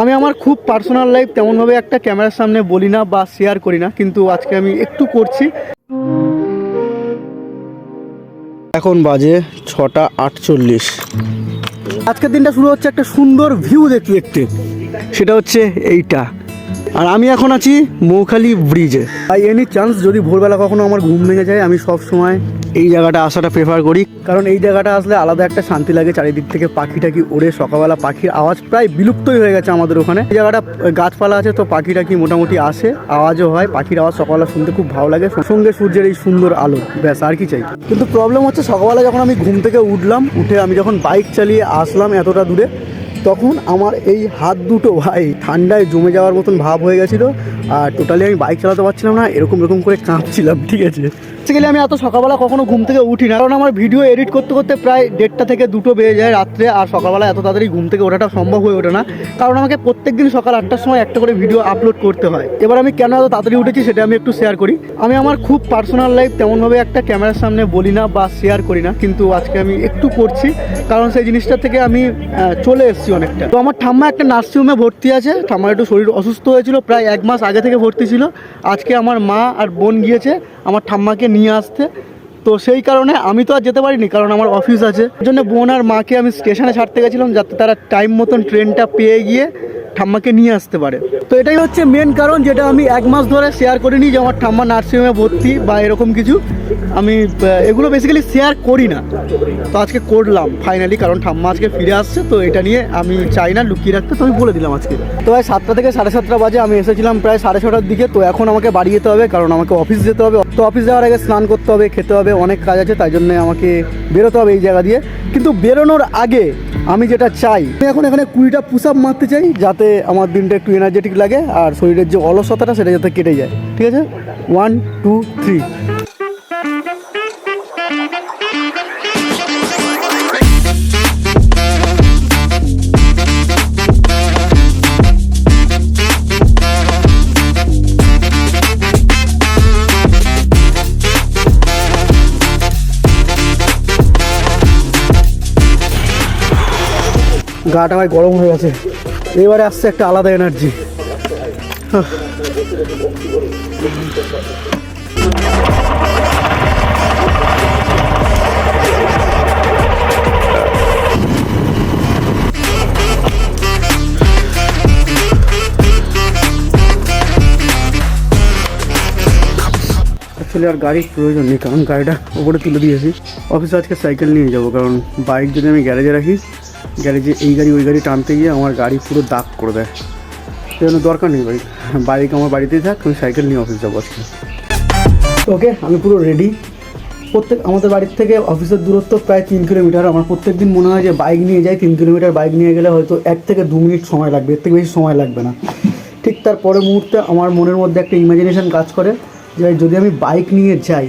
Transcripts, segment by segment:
আমি আমার খুব পার্সোনাল লাইফ তেমনভাবে একটা ক্যামেরার সামনে বলি না বা শেয়ার করি না কিন্তু আজকে আমি একটু করছি। এখন বাজে ছটা আটচল্লিশ। আজকের দিনটা শুরু হচ্ছে একটা সুন্দর ভিউ দেখতে দেখতে সেটা হচ্ছে এইটা। আর আমি এখন আছি মৌখালি ব্রিজে। তাই এনি চান্স যদি ভোরবেলা কখনো আমার ঘুম ভেঙে যায় আমি সব সময় এই জায়গাটা আসাটা প্রেফার করি। কারণ এই জায়গাটা আসলে আলাদা একটা শান্তি লাগে চারিদিক থেকে পাখি টাকি ওড়ে সকালবেলা পাখির আওয়াজ প্রায় বিলুপ্তই হয়ে গেছে আমাদের ওখানে। এই জায়গাটা গাছপালা আছে তো পাখি টাকি মোটামুটি আসে আওয়াজও হয় পাখির আওয়াজ সকালবেলা শুনতে খুব ভালো লাগে সঙ্গে সূর্যের এই সুন্দর আলো ব্যাস আর কি চাই। কিন্তু প্রবলেম হচ্ছে সকালবেলা যখন আমি ঘুম থেকে উঠলাম উঠে আমি যখন বাইক চালিয়ে আসলাম এতটা দূরে তখন আমার এই হাত দুটো ভাই ঠান্ডায় জমে যাওয়ার মতন ভাব হয়ে গেছিল। আর টোটালি আমি বাইক চালাতে পারছিলাম না, এরকম এরকম করে কাঁপছিলাম, ঠিক আছে? বেসিক্যালি আমি এত সকালবেলা কখনো ঘুম থেকে উঠি না। কারণ আমার ভিডিও এডিট করতে করতে প্রায় দেড়টা থেকে দুটো বেজে যায় রাত্রে, আর সকালবেলা এত তাড়াতাড়ি ঘুম থেকে ওঠাটা সম্ভব হয়ে ওঠে না। কারণ আমাকে প্রত্যেক দিন সকাল আটটার সময় একটা করে ভিডিও আপলোড করতে হয়। এবার আমি কেন এত তাড়াতাড়ি উঠেছি সেটা আমি একটু শেয়ার করি। আমি আমার খুব পার্সোনাল লাইফ তেমনভাবে একটা ক্যামেরার সামনে বলি না বা শেয়ার করি না, কিন্তু আজকে আমি একটু করছি। কারণ সেই জিনিসটা থেকে আমি চলে এসেছি অনেকটা। তো আমার ঠাম্মা একটা নার্সিংহোমে ভর্তি আছে। ঠাম্মার একটু শরীর অসুস্থ হয়েছিল, প্রায় এক মাস আগে থেকে ভর্তি ছিল। আজকে আমার মা আর বোন গিয়েছে। আমার ঠাম্মাকে নিয়ে আসতে। তো সেই কারণে আমি তো আর যেতে পারিনি, কারণ আমার অফিস আছে। ওই জন্য বোন আর মাকে আমি স্টেশনে ছাড়তে গেছিলাম যাতে তারা টাইম মতন ট্রেনটা পেয়ে গিয়ে ঠাম্মাকে নিয়ে আসতে পারে। তো এটাই হচ্ছে মেন কারণ যেটা আমি এক মাস ধরে শেয়ার করিনি যে আমার ঠাম্মা নার্সিংহোমে ভর্তি বা এরকম কিছু। আমি এগুলো বেসিক্যালি শেয়ার করি না। তো আজকে করলাম ফাইনালি কারণ ঠাম্মা আজকে ফিরে আসছে, তো এটা নিয়ে আমি চাই না লুকিয়ে রাখতে, তো আমি বলে দিলাম আজকে। তো ভাই সাতটা থেকে সাড়ে সাতটা বাজে, আমি এসেছিলাম প্রায় সাড়ে ছটার দিকে, তো এখন আমাকে বাড়ি যেতে হবে, কারণ আমাকে অফিস যেতে হবে। তো অফিস যাওয়ার আগে স্নান করতে হবে, খেতে হবে, অনেক কাজ আছে, তাই জন্য আমাকে বেরোতে হবে এই জায়গা দিয়ে। কিন্তু বেরোনোর আগে আমি যেটা চাই, আমি এখন এখানে কুড়িটা পুশ আপ মারতে চাই যাতে আমার দিনটা একটু এনার্জেটিক লাগে আর শরীরের যে অলসতাটা সেটা যাতে কেটে যায়। ঠিক আছে? ওয়ান টু থ্রি গাটা ভাই গরম হয়ে গেছে। এবারে আসছে একটা আলাদা এনার্জি অ্যাকচুয়ালি আর গাড়ির প্রয়োজন নেই, কারণ গাড়িটা ওপরে তুলে দিয়েছি। অফিসে আজকে সাইকেল নিয়ে যাব, কারণ বাইক যদি আমি গ্যারেজে রাখি গ্যারেজে, এই গাড়ি, ওই গাড়ি টানতে গিয়ে আমার গাড়ি পুরো দাগ করে দেয়। সেই জন্য দরকার নেই বাইক বাইক আমার বাড়িতেই থাক, আমি সাইকেল নিয়ে অফিস যাব আজকে। ওকে, আমি পুরো রেডি প্রত্যেক, আমাদের বাড়ির থেকে অফিসের দূরত্ব প্রায় তিন কিলোমিটার। আমার প্রত্যেক দিন মনে হয় যে বাইক নিয়ে যাই, তিন কিলোমিটার বাইক নিয়ে গেলে হয়তো এক থেকে দু মিনিট সময় লাগবে, এর থেকে বেশি সময় লাগবে না। ঠিক তার পরের মুহূর্তে আমার মনের মধ্যে একটা ইমাজিনেশন কাজ করে যে যদি আমি বাইক নিয়ে যাই,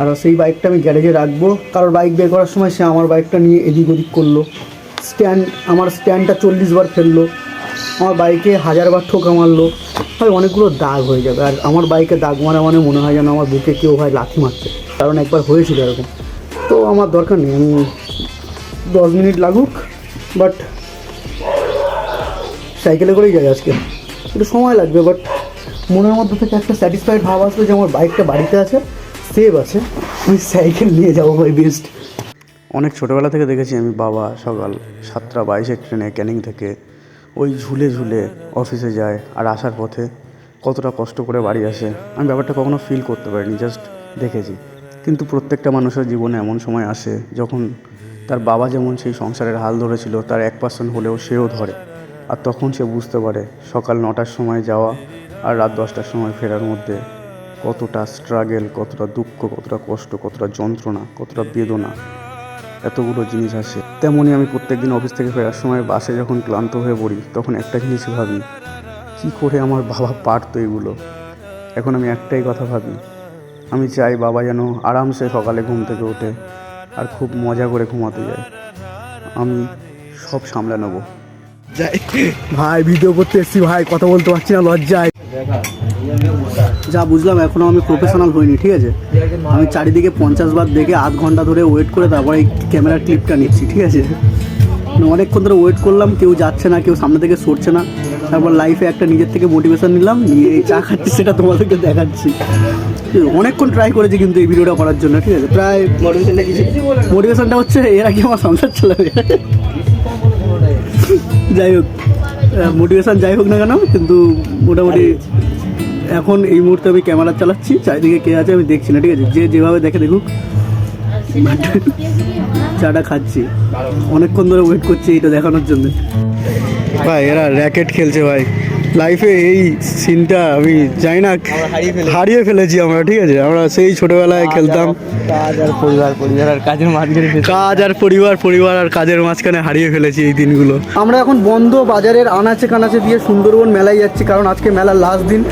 আর সেই বাইকটা আমি গ্যারেজে রাখব, কারোর বাইক বের করার সময় সে আমার বাইকটা নিয়ে এদিক ওদিক করল। স্ট্যান্ড, আমার স্ট্যান্ডটা চল্লিশ বার ফেলল। আমার বাইকে হাজারবার ঠোকা মারলো। ভাই, অনেকগুলো দাগ হয়ে যাবে। আর আমার বাইকে দাগ মারা মানে মনে হয় যেন আমার বুকে কেউ ভাই লাথি মারছে। কারণ একবার হয়েছিল এরকম। তো আমার দরকার নেই, আমি দশ মিনিট লাগুক বাট সাইকেলে করেই যাই আজকে। একটু সময় লাগবে বাট মনের মধ্যে থেকে একটা স্যাটিসফাইড ভাব আসবে যে আমার বাইকটা বাড়িতে আছে সেভ আছে। আমি সাইকেল নিয়ে যাব, ভাই বেস্ট অনেক ছোটোবেলা থেকে দেখেছি আমি বাবা সকাল সাতটা বাইশে ট্রেনে ক্যানিং থেকে ওই ঝুলে ঝুলে অফিসে যায় আর আসার পথে কতটা কষ্ট করে বাড়ি আসে। আমি ব্যাপারটা কখনো ফিল করতে পারিনি জাস্ট দেখেছি। কিন্তু প্রত্যেকটা মানুষের জীবনে এমন সময় আসে যখন তার বাবা যেমন সেই সংসারের হাল ধরেছিল, তার এক পার্সেন্ট হলেও সেও ধরে। আর তখন সে বুঝতে পারে সকাল নটার সময় যাওয়া আর রাত দশটার সময় ফেরার মধ্যে কতটা স্ট্রাগেল কতটা দুঃখ, কতটা কষ্ট, কতটা যন্ত্রণা, কতটা বেদনা। এতগুলো জিনিস আছে তেমনই আমি প্রত্যেকদিন অফিস থেকে ফেরার সময় বাসে যখন ক্লান্ত হয়ে পড়ি, তখন একটা জিনিস ভাবি, কী করে আমার বাবা পারতো এগুলো? এখন আমি একটাই কথা ভাবি, আমি চাই বাবা যেন আরামসে সকালে ঘুম থেকে ওঠে আর খুব মজা করে ঘুমাতে যায়। আমি সব সামলে নেব। ভাই ভিডিও করতে এসছি, ভাই, কথা বলতে পারছি না, লজ্জায়। যা বুঝলাম এখনও আমি প্রফেশনাল হইনি, ঠিক আছে? আমি চারিদিকে পঞ্চাশ বার দেখে আধ ঘণ্টা ধরে ওয়েট করে তারপরে এই ক্যামেরার ক্লিপটা নিচ্ছি, ঠিক আছে? মানে অনেকক্ষণ ধরে ওয়েট করলাম, কেউ যাচ্ছে না, কেউ সামনে থেকে সরছে না। তারপর লাইফে একটা নিজের থেকে মোটিভেশন নিলাম, নিয়ে চা খাচ্ছি, সেটা তোমাদেরকে দেখাচ্ছি। অনেকক্ষণ ট্রাই করেছি কিন্তু এই ভিডিওটা করার জন্য, ঠিক আছে? প্রায় মোটিভেশনটা হচ্ছে, এরা কি আমার সংসার চালাবে যাই হোক মোটিভেশন যাই হোক না কেন, কিন্তু মোটামুটি এখন এই মুহূর্তে আমি ক্যামেরা চালাচ্ছি, চারিদিকে কে আছে আমি দেখছি না, ঠিক আছে? যে যেভাবে দেখে দেখুক, চাটা খাচ্ছি। অনেকক্ষণ ধরে ওয়েট করছি এটা দেখানোর জন্য। ভাই, এরা র্যাকেট খেলছে ভাই। লাইফে এই সিনটা আমি জানি না হারিয়ে ফেলেছি। আমরা ঠিক আছে? আমরা সেই ছোটবেলায় খেলতাম। কাজ আর পরিবার পরিবার আর কাজের মাঝখানে কাজ আর পরিবার পরিবার আর কাজের মাঝখানে হারিয়ে ফেলেছি এই দিনগুলো। আমরা এখন বন্ধ বাজারের আনাচে কানাচে দিয়ে সুন্দরবন মেলায় যাচ্ছি কারণ আজকে মেলার লাস্ট দিন।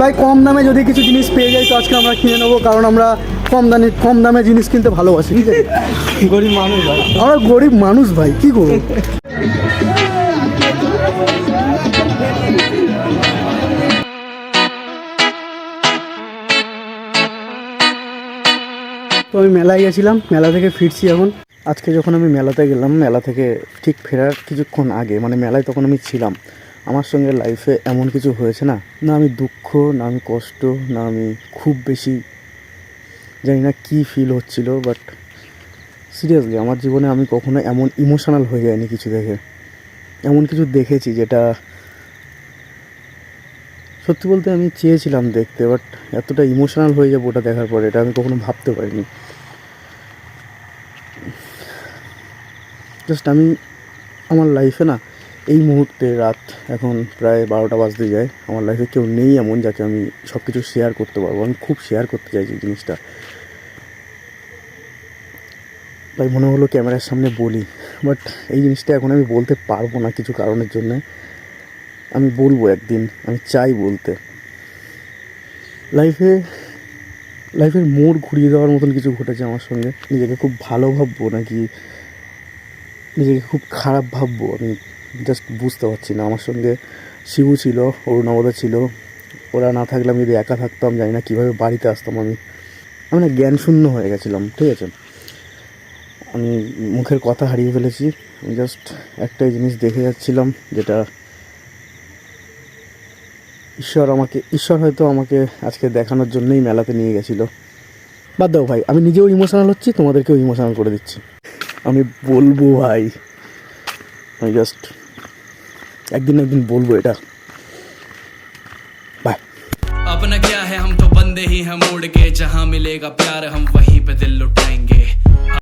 ভাই কম দামে যদি কিছু জিনিস পেয়ে যাই তো আজকে আমরা কিনে নেব কারণ আমরা কম দামে কম দামে জিনিস কিনতে ভালোবাসি ঠিক আছে? গরিব মানুষ আমরা গরিব মানুষ ভাই কি করব? আমি মেলায় গেছিলাম, মেলা থেকে ফিরছি এখন। আজকে যখন আমি মেলাতে গেলাম, মেলা থেকে ঠিক ফেরার কিছুক্ষণ আগে মানে মেলায় তখন আমি ছিলাম, আমার সঙ্গে লাইফে এমন কিছু হয়েছে না না আমি দুঃখ, না আমি কষ্ট, না আমি খুব বেশি জানি না কী ফিল হচ্ছিল বাট সিরিয়াসলি আমার জীবনে আমি কখনো এমন ইমোশনাল হয়ে যায়নি কিছু দেখে এমন কিছু দেখেছি যেটা সত্যি বলতে আমি চেয়েছিলাম দেখতে বাট এতটা ইমোশনাল হয়ে যাব ওটা দেখার পরে, এটা আমি কখনো ভাবতে পারিনি। জাস্ট আমি আমার লাইফে না, এই মুহূর্তে রাত এখন প্রায় বারোটা বাজতে যায়। আমার লাইফে কেউ নেই এমন যাকে আমি সব কিছু শেয়ার করতে পারব। আমি খুব শেয়ার করতে চাইছি জিনিসটা। তাই মনে হলো ক্যামেরার সামনে বলি। বাট এই জিনিসটা এখন আমি বলতে পারব না কিছু কারণের জন্য। আমি বলব একদিন, আমি চাই বলতে। লাইফে লাইফের মোড় ঘুরিয়ে দেওয়ার মতন কিছু ঘটেছে আমার সঙ্গে। নিজেকে খুব ভালো ভাববো নাকি নিজেকে খুব খারাপ ভাববো, আমি জাস্ট বুঝতে পারছি না। আমার সঙ্গে শিবু ছিল অরুণাবদা ছিল। ওরা না থাকলে আমি যদি একা থাকতাম, জানি না কীভাবে বাড়িতে আসতাম আমি। আমি না জ্ঞান শূন্য হয়ে গেছিলাম, ঠিক আছে? আমি মুখের কথা হারিয়ে ফেলেছি। আমি জাস্ট একটাই জিনিস দেখে যাচ্ছিলাম, যেটা ঈশ্বর আমাকে, ঈশ্বর হয়তো আমাকে আজকে দেখানোর জন্যই মেলাতে নিয়ে গেছিল। বাদ দাও ভাই, আমি নিজেও ইমোশনাল হচ্ছি, তোমাদেরকেও ইমোশনাল করে দিচ্ছি। আমি বলবো ভাই আমি জাস্ট একদিন না একদিন বলবো এটা বাই अपना क्या है हम तो बंदे ही हैं मोड़ के जहां मिलेगा प्यार हम वहीं पे दिल लुटाएंगे